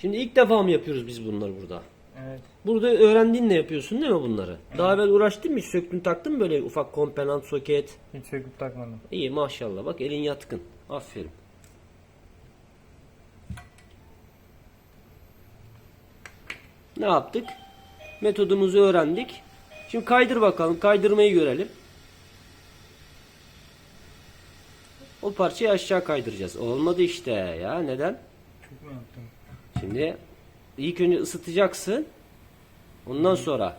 Şimdi ilk defa mı yapıyoruz biz bunları burada? Evet. Burada öğrendiğinle yapıyorsun değil mi bunları? Daha evvel uğraştın mı? Hiç söktün taktın mı böyle ufak komponent, soket? Hiç söküp takmadım. İyi maşallah bak elin yatkın. Aferin. Ne yaptık? Metodumuzu öğrendik. Şimdi kaydır bakalım. Kaydırmayı görelim. O parçayı aşağı kaydıracağız. Olmadı işte ya. Neden? Çok mu yaptım? Şimdi ilk önce ısıtacaksın. Ondan sonra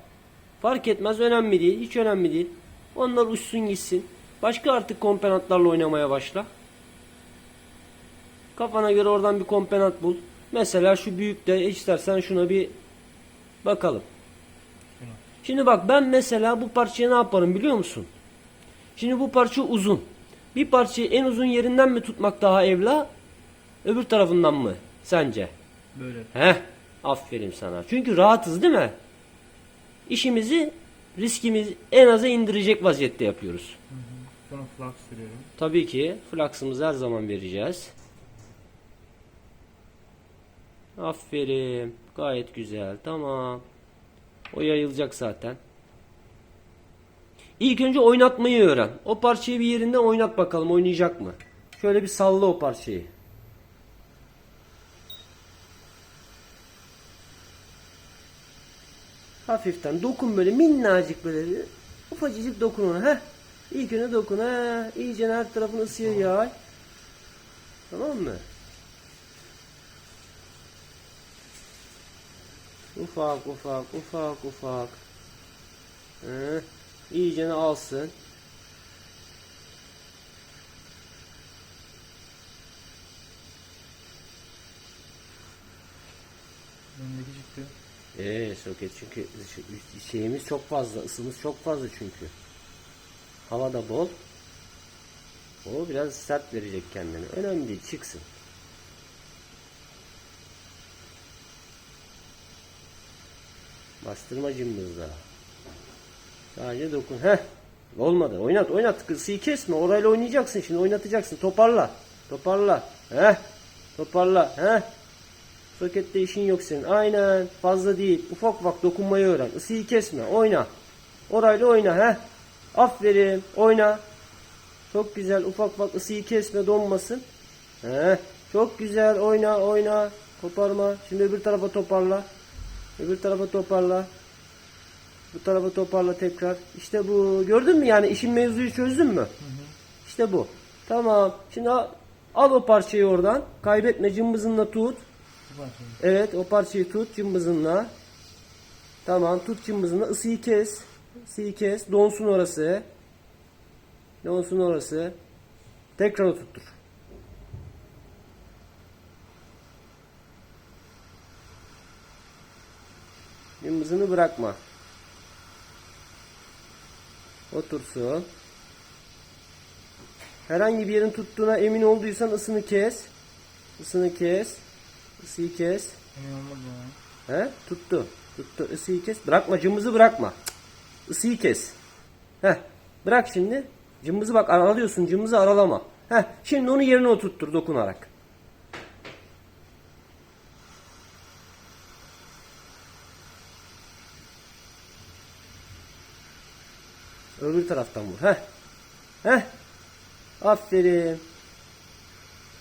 fark etmez önemli değil. Hiç önemli değil. Onlar uçsun gitsin. Başka artık komponentlerle oynamaya başla. Kafana göre oradan bir komponent bul. Mesela şu büyükte istersen şuna bir bakalım. Şimdi bak ben mesela bu parçaya ne yaparım biliyor musun? Şimdi bu parça uzun. Bir parçayı en uzun yerinden mi tutmak daha evla? Öbür tarafından mı? Sence? Böyle. Heh, aferin sana. Çünkü rahatız değil mi? İşimizi, riskimizi en aza indirecek vaziyette yapıyoruz. Hı hı. Sonra flux sürüyorum. Tabii ki flux'ımızı her zaman vereceğiz. Aferin. Gayet güzel. Tamam. O yayılacak zaten. İlk önce oynatmayı öğren. O parçayı bir yerinde oynat bakalım. Oynayacak mı? Şöyle bir salla o parçayı. Hafiften dokun böyle minnacık böyle ufacıcık dokun ona. Heh. İlk önce dokun. Heh. İyice her tarafını ısıya yay. Tamam mı? Ufak ufak ufak ufak. Heh. İyice alsın. Önündeki çıktı. Ee soket çünkü şey- şeyimiz çok fazla, ısımız çok fazla çünkü. Hava da bol. O biraz sert verecek kendini. Önemli değil, çıksın. Bastırma cımbızla. Sadece dokun. Heh. Olmadı. Oynat, oynat. Kısıyı kesme. Orayla oynayacaksın şimdi. Oynatacaksın. Toparla. Toparla. Heh. Toparla. Heh. Sokette işin yok senin. Aynen. Fazla değil. Ufak ufak dokunmayı öğren. Isıyı kesme. Oyna. Orayla oyna. Heh. Aferin. Oyna. Çok güzel. Ufak ufak ısıyı kesme. Donmasın. Heh. Çok güzel. Oyna. Oyna. Koparma. Şimdi öbür tarafa toparla. Öbür tarafa toparla. Bu tarafa toparla tekrar. İşte bu. Gördün mü yani işin mevzuyu çözdün mü? İşte bu. Tamam. Şimdi al, al o parçayı oradan. Kaybetme cımbızınla tut. Evet o parçayı tut cımbızınla. Tamam tut cımbızınla ısıyı kes. Isıyı kes. Donsun orası. Donsun orası. Tekrar oturtur. Cımbızını bırakma. Otursun. Herhangi bir yerin tuttuğuna emin olduysan ısını kes. Isını kes. Isıyı kes. He? Tuttu. Tuttu. Isıyı kes. Bırakma cımbızı bırakma. Isıyı kes. Heh. Bırak şimdi. Cımbızı bak aralıyorsun. Cımbızı aralama. Heh. Şimdi onu yerine oturttur dokunarak. Öbür taraftan vur. Heh. Heh. Aferin.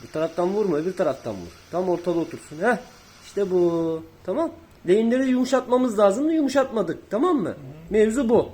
Bu taraftan vurma, öbür taraftan vur. Tam ortada otursun. Heh. İşte bu. Tamam. Lehimleri yumuşatmamız lazım da yumuşatmadık. Tamam mı? Mevzu bu.